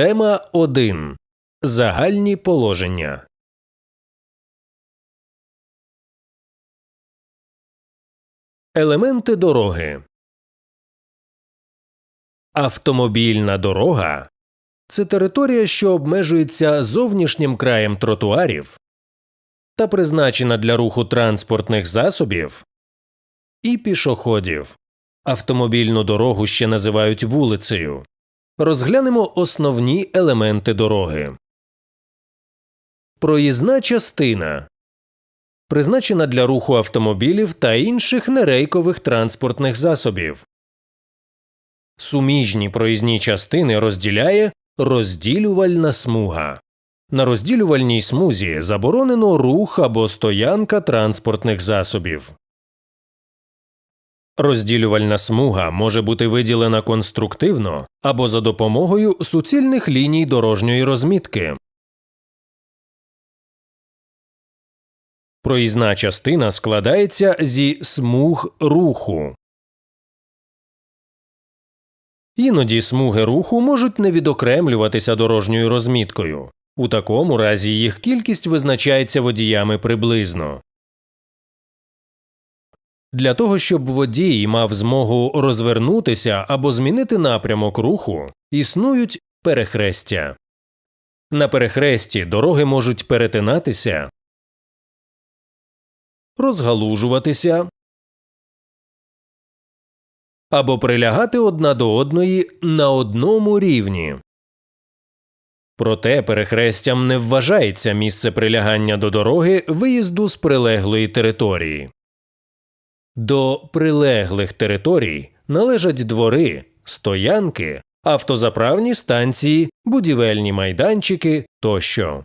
Тема 1. Загальні положення. Елементи дороги. Автомобільна дорога це територія, що обмежується зовнішнім краєм тротуарів та призначена для руху транспортних засобів і пішоходів. Автомобільну дорогу ще називають вулицею. Розглянемо основні елементи дороги. Проїзна частина призначена для руху автомобілів та інших нерейкових транспортних засобів. Суміжні проїзні частини розділяє розділювальна смуга. На розділювальній смузі заборонено рух або стоянка транспортних засобів. Розділювальна смуга може бути виділена конструктивно або за допомогою суцільних ліній дорожньої розмітки. Проїзна частина складається зі смуг руху. Іноді смуги руху можуть не відокремлюватися дорожньою розміткою. У такому разі їх кількість визначається водіями приблизно. Для того, щоб водій мав змогу розвернутися або змінити напрямок руху, існують перехрестя. На перехресті дороги можуть перетинатися, розгалужуватися або прилягати одна до одної на одному рівні. Проте перехрестям не вважається місце прилягання до дороги виїзду з прилеглої території. До прилеглих територій належать двори, стоянки, автозаправні станції, будівельні майданчики тощо.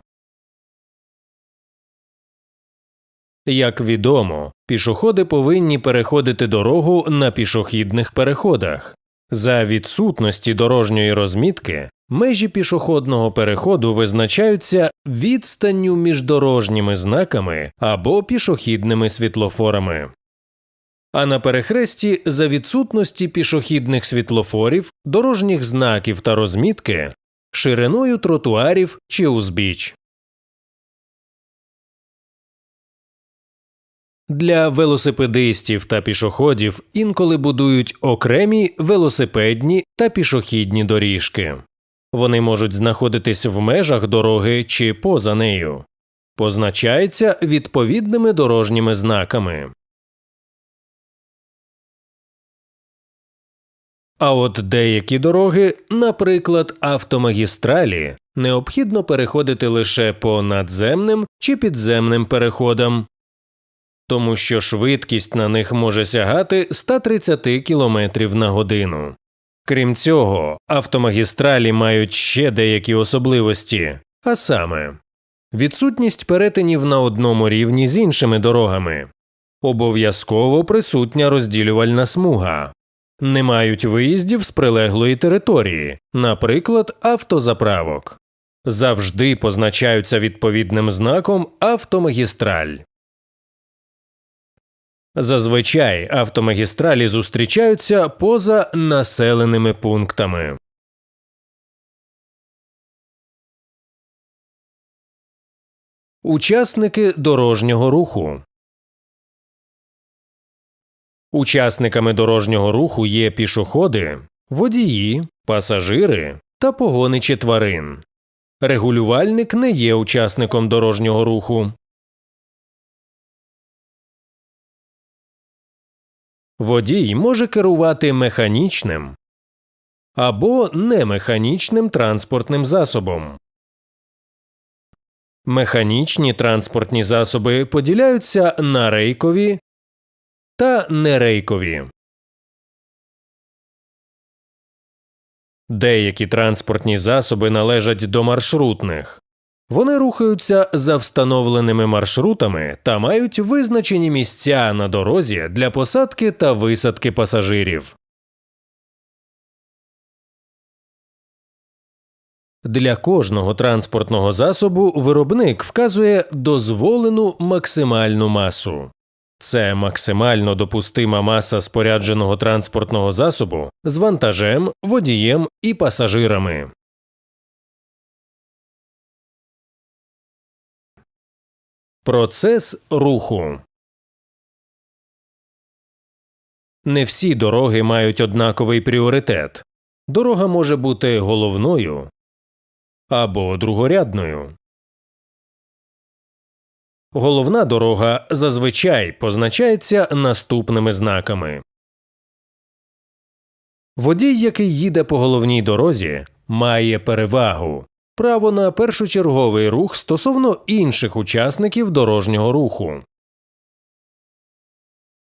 Як відомо, пішоходи повинні переходити дорогу на пішохідних переходах. За відсутності дорожньої розмітки межі пішохідного переходу визначаються відстанню між дорожніми знаками або пішохідними світлофорами. А на перехресті за відсутності пішохідних світлофорів, дорожніх знаків та розмітки шириною тротуарів чи узбіч. Для велосипедистів та пішоходів інколи будують окремі велосипедні та пішохідні доріжки. Вони можуть знаходитись в межах дороги чи поза нею. Позначається відповідними дорожніми знаками. А от деякі дороги, наприклад, автомагістралі, необхідно переходити лише по надземним чи підземним переходам, тому що швидкість на них може сягати 130 км на годину. Крім цього, автомагістралі мають ще деякі особливості, а саме відсутність перетинів на одному рівні з іншими дорогами, обов'язково присутня розділювальна смуга, не мають виїздів з прилеглої території, наприклад, автозаправок, завжди позначаються відповідним знаком автомагістраль. Зазвичай автомагістралі зустрічаються поза населеними пунктами. Учасники дорожнього руху Учасниками дорожнього руху є пішоходи, водії, пасажири та погоничі тварин. Регулювальник не є учасником дорожнього руху. Водій може керувати механічним або немеханічним транспортним засобом. Механічні транспортні засоби поділяються на рейкові та нерейкові. Деякі транспортні засоби належать до маршрутних. Вони рухаються за встановленими маршрутами та мають визначені місця на дорозі для посадки та висадки пасажирів. Для кожного транспортного засобу виробник вказує дозволену максимальну масу. Це максимально допустима маса спорядженого транспортного засобу з вантажем, водієм і пасажирами. Процес руху не всі дороги мають однаковий пріоритет. Дорога може бути головною або другорядною. Головна дорога зазвичай позначається наступними знаками. Водій, який їде по головній дорозі, має перевагу право на першочерговий рух стосовно інших учасників дорожнього руху.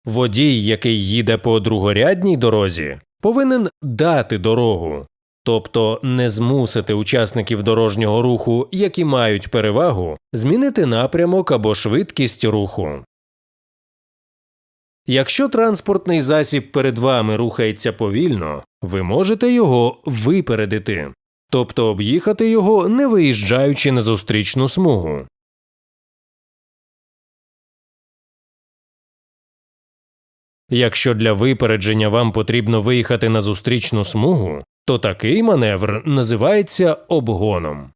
Водій, який їде по другорядній дорозі, повинен дати дорогу, тобто не змусити учасників дорожнього руху, які мають перевагу, змінити напрямок або швидкість руху. Якщо транспортний засіб перед вами рухається повільно, ви можете його випередити, тобто об'їхати його, не виїжджаючи на зустрічну смугу. Якщо для випередження вам потрібно виїхати на зустрічну смугу, то такий маневр називається обгоном.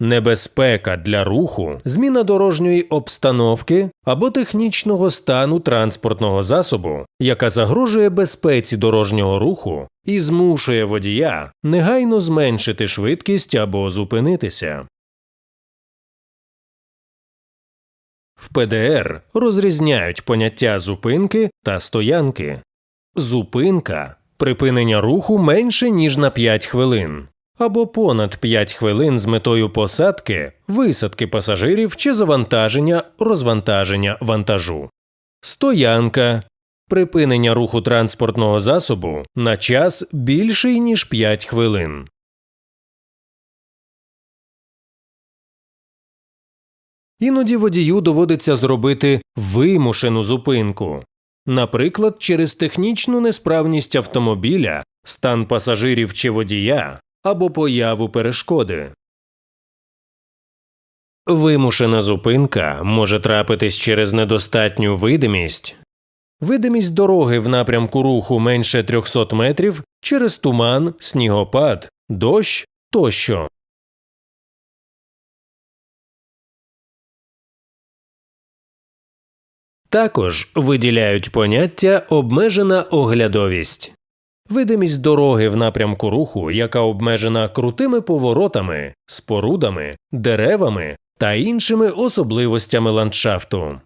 Небезпека для руху, зміна дорожньої обстановки або технічного стану транспортного засобу, яка загрожує безпеці дорожнього руху і змушує водія негайно зменшити швидкість або зупинитися. В ПДР розрізняють поняття зупинки та стоянки. Зупинка припинення руху менше ніж на 5 хвилин або понад 5 хвилин з метою посадки, висадки пасажирів чи завантаження, розвантаження вантажу. Стоянка припинення руху транспортного засобу на час більший ніж 5 хвилин. Іноді водію доводиться зробити вимушену зупинку, наприклад, через технічну несправність автомобіля, стан пасажирів чи водія або появу перешкоди. Вимушена зупинка може трапитись через недостатню видимість, видимість дороги в напрямку руху менше 300 метрів через туман, снігопад, дощ тощо. Також виділяють поняття обмежена оглядовість. Видимість дороги в напрямку руху, яка обмежена крутими поворотами, спорудами, деревами та іншими особливостями ландшафту.